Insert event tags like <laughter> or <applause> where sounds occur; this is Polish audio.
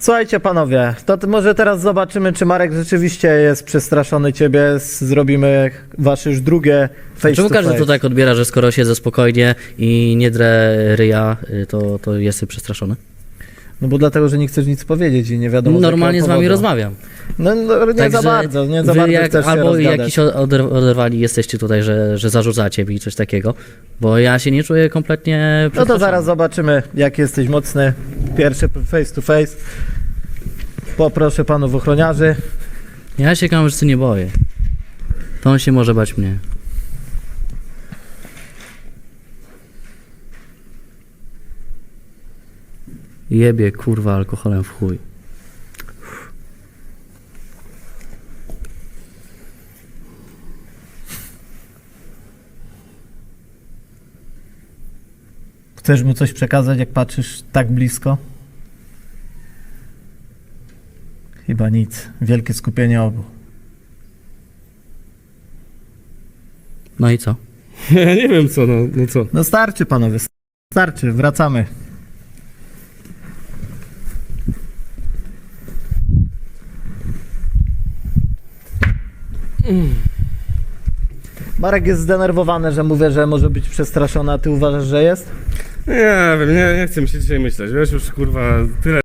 Słuchajcie panowie, to t- może teraz zobaczymy, czy Marek rzeczywiście jest przestraszony ciebie. Zrobimy wasze już drugie face Czemu to każdy face. to tak odbiera, że skoro siedzę spokojnie i nie drę ryja, y, to, to jestem przestraszony? No bo dlatego, że nie chcesz nic powiedzieć i nie wiadomo z Normalnie jakiego z wami powodu. rozmawiam. No, no nie za Także bardzo, nie za wy bardzo jak, chcesz się Albo rozgadać. jakiś oder- oderwali jesteście tutaj, że, że zarzucacie mi coś takiego, bo ja się nie czuję kompletnie No to przestraszony. zaraz zobaczymy, jak jesteś mocny. Pierwszy face to face. Poproszę panów ochroniarzy. Ja się kamerzysty nie boję. To on się może bać mnie. Jebie kurwa alkoholem w chuj. Chcesz mu coś przekazać, jak patrzysz tak blisko? Chyba nic. Wielkie skupienie obu. No i co? <laughs> Ja nie wiem co, no, no co. No starczy panowie, starczy, wracamy. Marek jest zdenerwowany, że mówię, że może być przestraszony, a ty uważasz, że jest? Nie wiem, nie, nie chcę mi się dzisiaj myśleć, wiesz, już kurwa, tyle